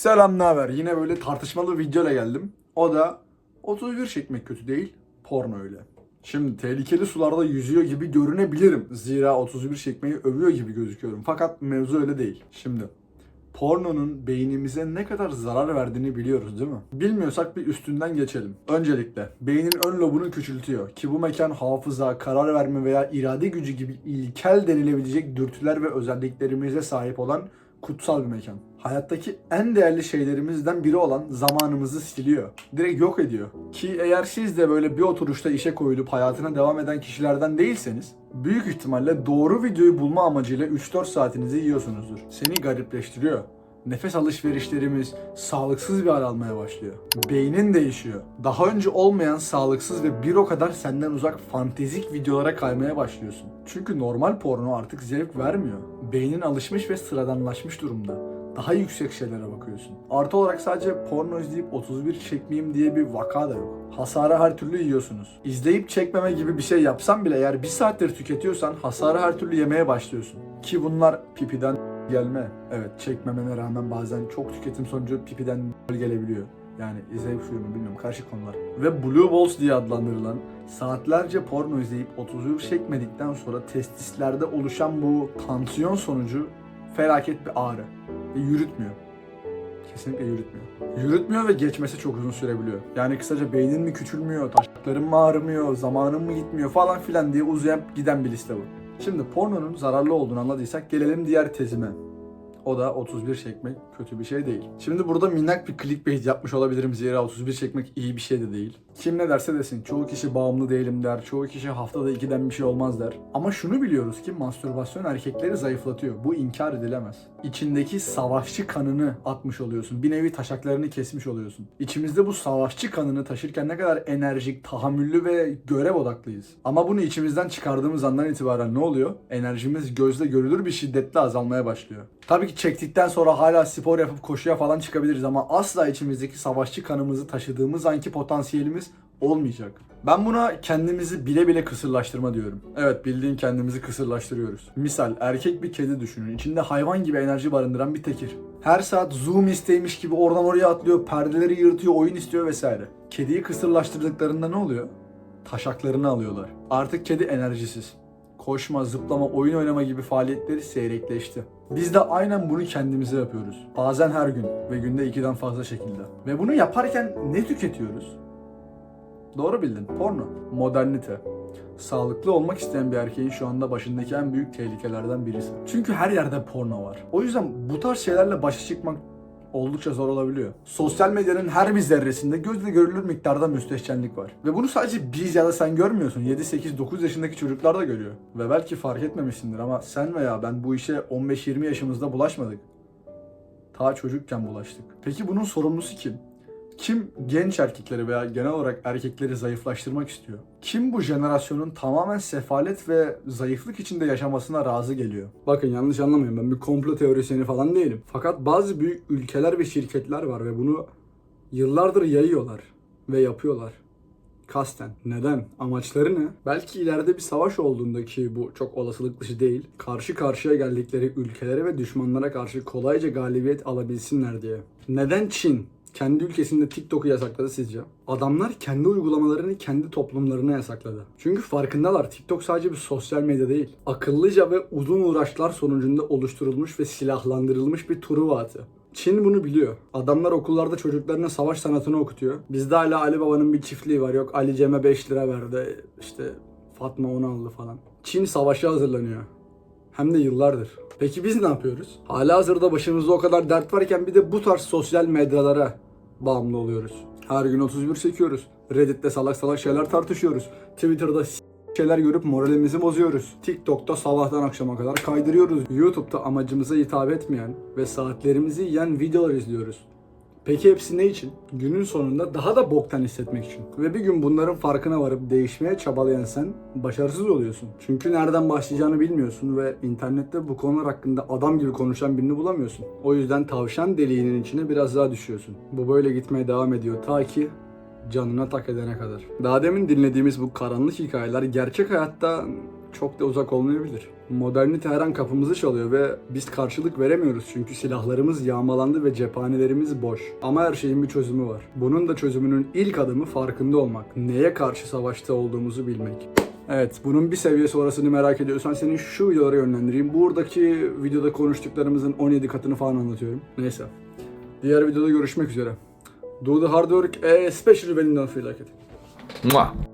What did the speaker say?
Selam ne haber? Yine böyle tartışmalı bir videoyla geldim. O da 31 çekmek kötü değil, porno öyle. Şimdi tehlikeli sularda yüzüyor gibi görünebilirim. Zira 31 çekmeyi övüyor gibi gözüküyorum. Fakat mevzu öyle değil. Şimdi pornonun beynimize ne kadar zarar verdiğini biliyoruz değil mi? Bilmiyorsak bir üstünden geçelim. Öncelikle beynin ön lobunu küçültüyor ki bu mekan hafıza, karar verme veya irade gücü gibi ilkel denilebilecek dürtüler ve özelliklerimize sahip olan kutsal bir mekan. Hayattaki en değerli şeylerimizden biri olan zamanımızı siliyor. Direkt yok ediyor. Ki eğer siz de böyle bir oturuşta işe koyulup hayatına devam eden kişilerden değilseniz büyük ihtimalle doğru videoyu bulma amacıyla 3-4 saatinizi yiyorsunuzdur. Seni garipleştiriyor. Nefes alışverişlerimiz sağlıksız bir hal almaya başlıyor. Beynin değişiyor. Daha önce olmayan sağlıksız ve bir o kadar senden uzak fantezik videolara kaymaya başlıyorsun. Çünkü normal porno artık zevk vermiyor. Beynin alışmış ve sıradanlaşmış durumda. Daha yüksek şeylere bakıyorsun. Artı olarak sadece porno izleyip 31 çekmeyeyim diye bir vaka da yok. Hasarı her türlü yiyorsunuz. İzleyip çekmeme gibi bir şey yapsan bile eğer bir saattir tüketiyorsan hasarı her türlü yemeye başlıyorsun. Ki bunlar pipiden gelme. Evet çekmemene rağmen bazen çok tüketim sonucu pipiden gelebiliyor. Yani zevk suyu mu bilmiyorum karışık konular. Ve Blue Balls diye adlandırılan saatlerce porno izleyip 31 çekmedikten sonra testislerde oluşan bu tansiyon sonucu felaket bir ağrı. Ve yürütmüyor. Kesinlikle yürütmüyor. Yürütmüyor ve geçmesi çok uzun sürebiliyor. Yani kısaca beynin mi küçülmüyor, taşakların mı ağrımıyor, zamanın mı gitmiyor falan filan diye uzayan giden bir liste bu. Şimdi pornonun zararlı olduğunu anladıysak gelelim diğer tezime. O da 31 çekmek kötü bir şey değil. Şimdi burada minnak bir clickbait yapmış olabilirim zira 31 çekmek iyi bir şey de değil. Kim ne derse desin çoğu kişi bağımlı değilim der, çoğu kişi haftada ikiden bir şey olmaz der. Ama şunu biliyoruz ki mastürbasyon erkekleri zayıflatıyor. Bu inkar edilemez. İçindeki savaşçı kanını atmış oluyorsun. Bir nevi taşaklarını kesmiş oluyorsun. İçimizde bu savaşçı kanını taşırken ne kadar enerjik, tahammüllü ve görev odaklıyız. Ama bunu içimizden çıkardığımız andan itibaren ne oluyor? Enerjimiz gözle görülür bir şiddetle azalmaya başlıyor. Tabii ki çektikten sonra hala spor yapıp koşuya falan çıkabiliriz ama asla içimizdeki savaşçı kanımızı taşıdığımız anki potansiyelimiz olmayacak. Ben buna kendimizi bile bile kısırlaştırma diyorum. Evet bildiğin kendimizi kısırlaştırıyoruz. Misal erkek bir kedi düşünün. İçinde hayvan gibi enerji barındıran bir tekir. Her saat zoom isteymiş gibi oradan oraya atlıyor, perdeleri yırtıyor, oyun istiyor vesaire. Kediyi kısırlaştırdıklarında ne oluyor? Taşaklarını alıyorlar. Artık kedi enerjisiz koşma, zıplama, oyun oynama gibi faaliyetleri seyrekleşti. Biz de aynen bunu kendimize yapıyoruz. Bazen her gün ve günde ikiden fazla şekilde. Ve bunu yaparken ne tüketiyoruz? Doğru bildin, porno. Modernite. Sağlıklı olmak isteyen bir erkeğin şu anda başındaki en büyük tehlikelerden birisi. Çünkü her yerde porno var. O yüzden bu tarz şeylerle başa çıkmak oldukça zor olabiliyor. Sosyal medyanın her bir zerresinde gözle görülür miktarda müstehcenlik var. Ve bunu sadece biz ya da sen görmüyorsun. 7, 8, 9 yaşındaki çocuklar da görüyor. Ve belki fark etmemişsindir ama sen veya ben bu işe 15-20 yaşımızda bulaşmadık. Ta çocukken bulaştık. Peki bunun sorumlusu kim? Kim genç erkekleri veya genel olarak erkekleri zayıflaştırmak istiyor? Kim bu jenerasyonun tamamen sefalet ve zayıflık içinde yaşamasına razı geliyor? Bakın yanlış anlamayın ben bir komplo teorisyeni falan değilim. Fakat bazı büyük ülkeler ve şirketler var ve bunu yıllardır yayıyorlar ve yapıyorlar. Kasten. Neden? Amaçları ne? Belki ileride bir savaş olduğunda ki bu çok olasılık dışı değil. Karşı karşıya geldikleri ülkelere ve düşmanlara karşı kolayca galibiyet alabilsinler diye. Neden Çin kendi ülkesinde TikTok'u yasakladı sizce? Adamlar kendi uygulamalarını kendi toplumlarına yasakladı. Çünkü farkındalar TikTok sadece bir sosyal medya değil. Akıllıca ve uzun uğraşlar sonucunda oluşturulmuş ve silahlandırılmış bir Truva atı. Çin bunu biliyor. Adamlar okullarda çocuklarına savaş sanatını okutuyor. Bizde hala Ali Baba'nın bir çiftliği var. Yok Ali Cem'e 5 lira verdi. İşte Fatma onu aldı falan. Çin savaşa hazırlanıyor. Hem de yıllardır. Peki biz ne yapıyoruz? Hala hazırda başımızda o kadar dert varken bir de bu tarz sosyal medyalara bağımlı oluyoruz. Her gün 31 çekiyoruz. Reddit'te salak salak şeyler tartışıyoruz. Twitter'da şeyler görüp moralimizi bozuyoruz. TikTok'ta sabahtan akşama kadar kaydırıyoruz. YouTube'da amacımıza hitap etmeyen ve saatlerimizi yiyen videolar izliyoruz. Peki hepsi ne için? Günün sonunda daha da boktan hissetmek için. Ve bir gün bunların farkına varıp değişmeye çabalayan sen başarısız oluyorsun. Çünkü nereden başlayacağını bilmiyorsun ve internette bu konular hakkında adam gibi konuşan birini bulamıyorsun. O yüzden tavşan deliğinin içine biraz daha düşüyorsun. Bu böyle gitmeye devam ediyor ta ki canına tak edene kadar. Daha demin dinlediğimiz bu karanlık hikayeler gerçek hayatta çok da uzak olmayabilir. Modernite her an kapımızı çalıyor ve biz karşılık veremiyoruz çünkü silahlarımız yağmalandı ve cephanelerimiz boş. Ama her şeyin bir çözümü var. Bunun da çözümünün ilk adımı farkında olmak. Neye karşı savaşta olduğumuzu bilmek. Evet, bunun bir seviyesi orasını merak ediyorsan seni şu videolara yönlendireyim. Buradaki videoda konuştuklarımızın 17 katını falan anlatıyorum. Neyse. Diğer videoda görüşmek üzere. Do the hard work, especially when you don't feel like it. Mwah.